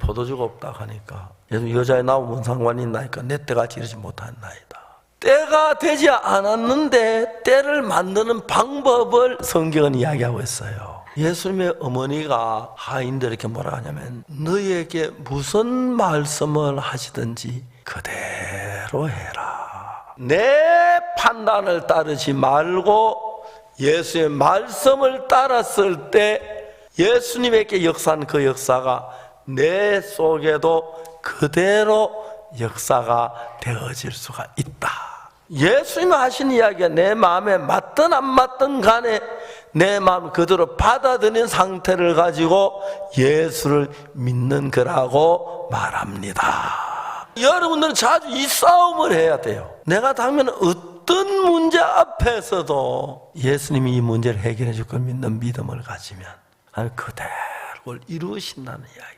포도주가 없다 하니까 예수 여자에 나오면 뭔 상관이 있나니까 내 때가 지르지 못한 나이다. 때가 되지 않았는데 때를 만드는 방법을 성경은 이야기하고 있어요. 예수님의 어머니가 하인들에게 뭐라 하냐면 너희에게 무슨 말씀을 하시든지 그대로 해라. 내 판단을 따르지 말고 예수의 말씀을 따랐을 때 예수님에게 역사한 그 역사가 내 속에도 그대로 역사가 되어질 수가 있다. 예수님 하신 이야기가 내 마음에 맞든 안 맞든 간에 내 마음 그대로 받아들인 상태를 가지고 예수를 믿는 거라고 말합니다. 여러분들은 자주 이 싸움을 해야 돼요. 내가 당면 어떤 문제 앞에서도 예수님이 이 문제를 해결해 줄 걸 믿는 믿음을 가지면 그대로 이루신다는 이야기.